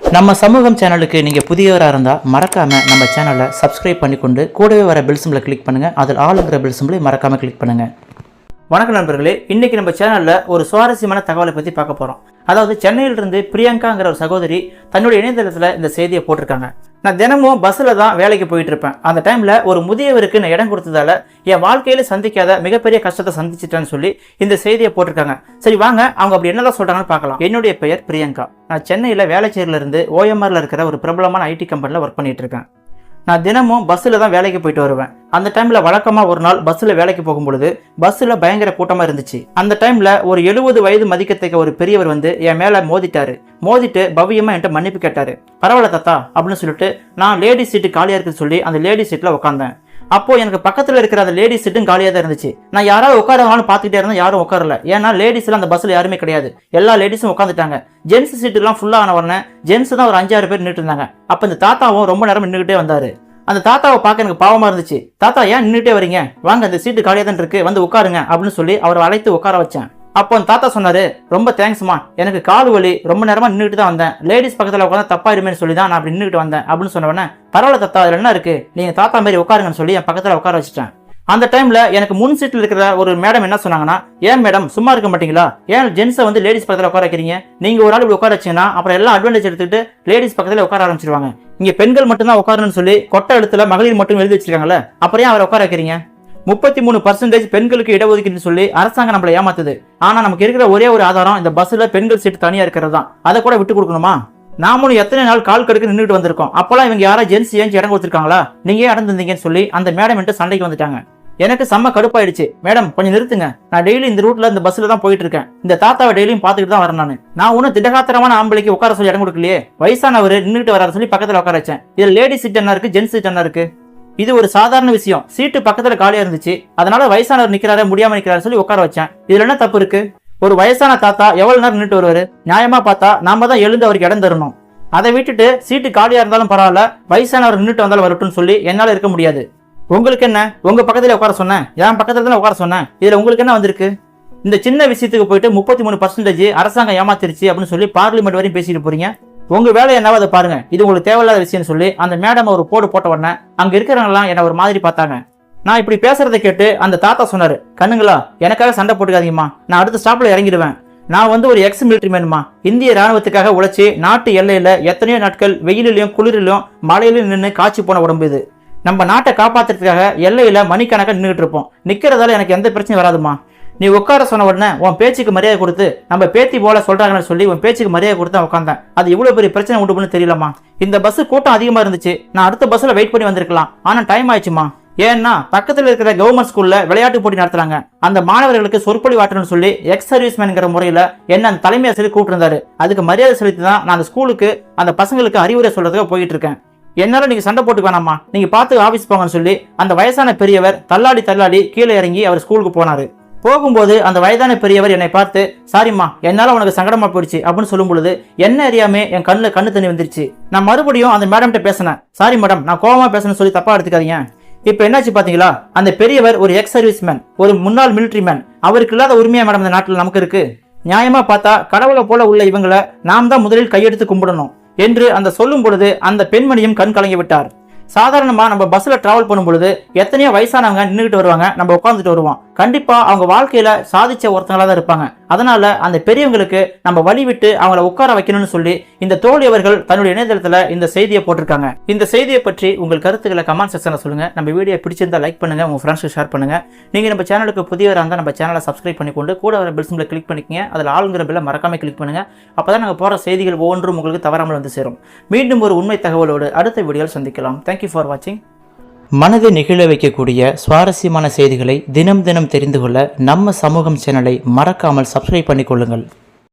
நம்ம சமூகம் சேனலுக்கு நீங்கள் புதியவராக இருந்தால் மறக்காமல் நம்ம சேனலை சப்ஸ்கிரைப் பண்ணிக்கொண்டு கூடவே வர பெல் சிம்பிளை கிளிக் பண்ணுங்கள் அதில் ஆளுங்கிற பெல் சிம்பிளை மறக்காமல் கிளிக் பண்ணுங்கள் வணக்கம் நண்பர்களே. இன்றைக்கி நம்ம சேனலில் ஒரு சுவாரஸ்யமான தகவலை பற்றி பார்க்க போகிறோம் அதாவது சென்னையிலிருந்து பிரியங்காங்கிற ஒரு சகோதரி தன்னுடைய இணையதளத்தில் இந்த செய்தியை போட்டிருக்காங்க. நான் தினமும் பஸ்ஸில் தான் வேலைக்கு போயிட்டு இருப்பேன். அந்த டைமில் ஒரு முதியவருக்கு நான் இடம் கொடுத்ததால என் வாழ்க்கையில் சந்திக்காத மிகப்பெரிய கஷ்டத்தை சந்திச்சிட்டேன்னு சொல்லி இந்த செய்தியை போட்டிருக்காங்க. சரி வாங்க. அவங்க அப்படி என்னதான் சொல்கிறாங்கன்னு பார்க்கலாம். என்னுடைய பெயர் பிரியங்கா. நான் சென்னையில் வேலைச்சேரியிலிருந்து ஓஎம்ஆரில் இருக்கிற ஒரு பிரபலமான ஐடி கம்பெனியில் ஒர்க் பண்ணிட்டு இருக்கேன். நான் தினமும் பஸ்ஸில் தான் வேலைக்கு போயிட்டு வருவேன். அந்த டைமில் வழக்கமாக ஒரு நாள் பஸ்ஸில் வேலைக்கு போகும் பொழுது பஸ்ஸில் பயங்கர கூட்டமாக இருந்துச்சு. அந்த டைமில் ஒரு எழுபது வயது மதிக்கத்தக்க ஒரு பெரியவர் வந்து என் மேலே மோதிட்டாரு. மோதிட்டு பவியமாக என்கிட்ட மன்னிப்பு கேட்டார். பரவாயில்ல தாத்தா அப்படின்னு சொல்லிட்டு நான் லேடி சீட்டு காலியாக இருக்குன்னு சொல்லி அந்த லேடி சீட்டில் உட்காந்தேன் அப்போ எனக்கு பக்கத்தில் இருக்கிற அந்த லேடிஸ் சீட்டும் காலியாக தான் இருந்துச்சு. நான் யாராவது உட்காரவான்னு பார்த்துக்கிட்டே இருந்தேன் யாரும் உட்காரல. ஏன்னா லேடிஸ்லாம் அந்த பஸ்ஸில் யாருமே கிடையாது. எல்லா லேடிஸும் உட்காந்துட்டாங்க ஜென்ஸ் சீட்டுலாம் ஃபுல்லாக ஆன உடனே ஜென்ஸ் தான் ஒரு அஞ்சாறு பேர் நின்றுட்டு இருந்தாங்க. அப்போ இந்த தாத்தாவும் ரொம்ப நேரம் நின்றுக்கிட்டே வந்தார். அந்த தாத்தாவை பார்க்க எனக்கு பாவமாக இருந்துச்சு. தாத்தா ஏன் நின்றுட்டே வரீங்க? வாங்க அந்த சீட்டு காலியாக தான் இருக்கு. வந்து உட்காருங்க அப்படின்னு சொல்லி அவரை அழைத்து உட்கார வச்சேன். அப்போ அந்த தாத்தா சொன்னாரு ரொம்ப தேங்க்ஸ்மா எனக்கு கால் வலி. ரொம்ப நேரமா நின்றுட்டு தான் வந்தேன். லேடிஸ் பக்கத்தில் உட்காந்து தப்பா இருமேன்னு சொல்லி தான் நான் அப்படி நின்றுட்டு வந்தேன். அப்படின்னு சொன்ன பரவாயில்ல தாத்தா அதில் என்ன இருக்கு? நீங்க தாத்தா மாதிரி உட்காருங்கன்னு சொல்லி என் பக்கத்தில் உட்கார வச்சுட்டேன். அந்த டைம்ல எனக்கு முன் சீட்டில் இருக்கிற ஒரு மேடம் என்ன சொன்னாங்கன்னா ஏன் மேடம் சும்மா இருக்க மாட்டீங்களா? ஏன் ஜென்ஸை வந்து லேடிஸ் பக்கத்தில் உட்கார வைக்கிறீங்க? நீங்க ஒரு ஆள் இப்படி உட்கார வச்சீங்கன்னா அப்புறம் எல்லாம் அட்வான்டேஜ் எடுத்துக்கிட்டு லேடிஸ் பக்கத்தில் உட்கார ஆரம்பிச்சிருவாங்க. இங்க பெண்கள் மட்டும் தான் உட்காரணும்னு சொல்லி கொட்டை எழுத்துல மகளிர் மட்டும் எழுதி வச்சிருக்காங்கல்ல அப்புறம் ஏன் அவரை உட்கார வைக்கிறீங்க? முப்பத்தி மூணு பர்சன்டேஜ் பெண்களுக்கு இடஒதுக்கீடுன்னு சொல்லி அரசாங்கம் நம்மளை ஏமாத்துது. ஆனா நமக்கு இருக்கிற ஒரே ஒரு ஆதாரம் இந்த பஸ்ல பெண்கள் சீட்டு தனியா இருக்கிறது தான் அதை கூட விட்டு கொடுக்கணுமா? நாமளும் எத்தனை நாள் கால் கடுக்கு நின்றுட்டு வந்திருக்கோம். அப்போலாம் இவங்க யாரா ஜென்ஸ் ஏன் இடம் கொடுத்துருக்காங்களா நீங்க ஏன் இடம் சொல்லி அந்த மேடம் என்று சண்டைக்கு வந்துட்டாங்க. எனக்கு செம்ம கடுப்பாயிடுச்சு. மேடம் கொஞ்சம் நிறுத்துங்க. நான் டெய்லி இந்த ரூட்ல இந்த பஸ்ல தான் போயிட்டு இருக்கேன். இந்த தாத்தாவை டெய்லியும் பார்த்துட்டு தான் வரேன் நான். நான் ஒன்னும் திடகாத்திரமான ஆம்பளைக்கு உட்கார சொல்லி இடம் கொடுக்கலையே. வயசானவர் நின்றுட்டு வராத சொல்லி பக்கத்தில் உட்கார வச்சேன். இதுல லேடி சீட் என்ன இருக்கு? ஜென்ஸ் சீட் என்ன இருக்கு? இது ஒரு சாதாரண விஷயம். சீட்டு பக்கத்துல காலியா இருந்துச்சு. அதனால வயசானவர் நிக்கிறாரு முடியாம நிக்கிறாரு சொல்லி உட்கார வச்சேன். இதுல என்ன தப்பு இருக்கு? ஒரு வயசான தாத்தா எவ்வளவு நேரம் நின்றுட்டு வருவாரு? நியாயமா பார்த்தா நாம தான் எழுந்து அவருக்கு இடம் தரணும். அதை விட்டுட்டு சீட்டு காலியா இருந்தாலும் பரவாயில்ல வயசானவர் நின்றுட்டு வந்தாலும் வரட்டும்னு சொல்லி என்னால இருக்க முடியாது. உங்களுக்கு என்ன? உங்க பக்கத்துல உட்கார சொன்னேன். என் பக்கத்துல தான் உட்கார சொன்னேன். இதுல உங்களுக்கு என்ன வந்திருக்கு? இந்த சின்ன விஷயத்துக்கு போயிட்டு முப்பத்தி மூணு பர்சன்டேஜ் அரசாங்கம் ஏமாத்திருச்சு அப்படின்னு சொல்லி பார்லிமெண்ட் வரையும் பேசிட்டு போறீங்க. உங்க வேலை என்னவோ அதை பாருங்க. இது உங்களுக்கு தேவையில்லாத விஷயம்னு சொல்லி அந்த மேடம் ஒரு போடு போட்ட உடனே அங்க இருக்கிறவங்கலாம் என்ன ஒரு மாதிரி பார்த்தாங்க. நான் இப்படி பேசுறதை கேட்டு அந்த தாத்தா சொன்னாரு கண்ணுங்களா எனக்காக சண்டை போட்டுக்காதீங்கம்மா. நான் அடுத்த ஸ்டாப்ல இறங்கிடுவேன். நான் வந்து ஒரு எக்ஸ் மிலிட்டரி மேனுமா இந்திய ராணுவத்துக்காக உழைச்சி நாட்டு எல்லையில எத்தனையோ நாட்கள் வெயிலிலையும் குளிரிலும் மழையிலும் நின்று காய்ச்சி போன உடம்பு இது. நம்ம நாட்டை காப்பாத்துறதுக்காக எல்லையில மணிக்கணக்காக நின்றுட்டு இருப்போம். நிக்கிறதால எனக்கு எந்த பிரச்சனையும் வராதுமா நீ உட்கார சொன்ன உடனே உன் பேச்சுக்கு மரியாதை கொடுத்து நம்ம பேத்தி போல சொல்றாங்கன்னு சொல்லி உன் பேச்சுக்கு மரியாதை கொடுத்து உட்காந்தேன் அது இவ்வளவு பெரிய பிரச்சனை உண்டு பண்ணு தெரியலமா இந்த பஸ் கூட்டம் அதிகமா இருந்துச்சு. நான் அடுத்த பஸ்ல வெயிட் பண்ணி வந்திருக்கலாம். ஆனா டைம் ஆயிடுச்சுமா ஏன்னா பக்கத்தில் இருக்கிற கவர்மெண்ட் ஸ்கூல்ல விளையாட்டு போட்டி நடத்துறாங்க. அந்த மாணவர்களுக்கு சொற்பொழி வாட்டணும்னு சொல்லி எக்ஸ் சர்வீஸ்மேன்ங்கிற முறையில என்ன அந்த தலைமை ஆசிரியர் கூப்பிட்டு அதுக்கு மரியாதை செலுத்தி தான் நான் அந்த ஸ்கூலுக்கு அந்த பசங்களுக்கு அறிவுரை சொல்றதுக்கு போயிட்டு இருக்கேன். என்னால நீங்க சண்டை போட்டு வேணாமா நீங்க பார்த்து ஆபீஸ் போங்கன்னு சொல்லி அந்த வயசான பெரியவர் தள்ளாடி தள்ளாடி கீழே இறங்கி அவர் ஸ்கூலுக்கு போனாரு. போகும்போது அந்த வயதான பெரியவர் என்னை பார்த்து சாரிம்மா என்னால் உனக்கு சங்கடமா போயிடுச்சு அப்படின்னு சொல்லும் பொழுது என்ன அறியாமே என் கண்ணில் கண்ணு தண்ணி வந்துருச்சு. நான் மறுபடியும் அந்த மேடம்கிட்ட பேசினேன் சாரி மேடம் நான் கோவமா பேசணும்னு சொல்லி தப்பா எடுத்துக்காதீங்க. இப்போ என்னாச்சு பாத்தீங்களா? அந்த பெரியவர் ஒரு எக்ஸ் சர்வீஸ் மேன் ஒரு முன்னாள் மிலிட்டரி மேன் அவருக்கு இல்லாத உரிமையா மேடம் இந்த நாட்டில் நமக்கு இருக்கு. நியாயமா பார்த்தா கடவுளை போல உள்ள இவங்களை நாம் தான் முதலில் கையெடுத்து கும்பிடணும் என்று அந்த சொல்லும் பொழுது அந்த பெண்மணியும் கண் கலங்கி விட்டார். சாதாரணமா நம்ம பஸ்ல டிராவல் பண்ணும் பொழுது எத்தனையோ வயசானவங்க நின்றுட்டு வருவாங்க நம்ம உட்காந்துட்டு வருவோம். கண்டிப்பாக அவங்க வாழ்க்கையில் சாதித்த ஒருத்தங்களாக தான் இருப்பாங்க. அதனால் அந்த பெரியவங்களுக்கு நம்ம வழி விட்டு அவங்கள உட்கார வைக்கணும்னு சொல்லி இந்த தோழி அவர்கள் தன்னுடைய இணையதளத்தில் இந்த செய்தியை போட்டிருக்காங்க. இந்த செய்தியை பற்றி உங்கள் கருத்துக்களை கமெண்ட் செக்ஷனில் சொல்லுங்க. நம்ம வீடியோ பிடிச்சிருந்தா லைக் பண்ணுங்க. உங்கள் ஃப்ரெண்ட்ஸ்க்கு ஷேர் பண்ணுங்கள் நீங்கள் நம்ம சேனலுக்கு புதியவராக இருந்தால் நம்ம சேனலை சப்ஸ்கிரைப் பண்ணிக்கொண்டு கூட வர பெல் சிம்பிளை கிளிக் பண்ணிக்கங்க. அதில் ஆளுங்கிற பில்லை மறக்காமல் கிளிக் பண்ணுங்கள் அப்போ தான் நாங்கள் போகிற செய்திகள் ஒவ்வொன்றும் உங்களுக்கு தவறாமல் வந்து சேரும். மீண்டும் ஒரு உண்மை தகவலோடு அடுத்த வீடியோவில் சந்திக்கலாம். தேங்க்யூ ஃபார் வாட்சிங் மனதை நெகிழ வைக்கக்கூடிய சுவாரஸ்யமான செய்திகளை தினம் தினம் தெரிந்து கொள்ள நம்ம சமூகம் சேனலை மறக்காமல் சப்ஸ்கிரைப் பண்ணிக்கொள்ளுங்கள்.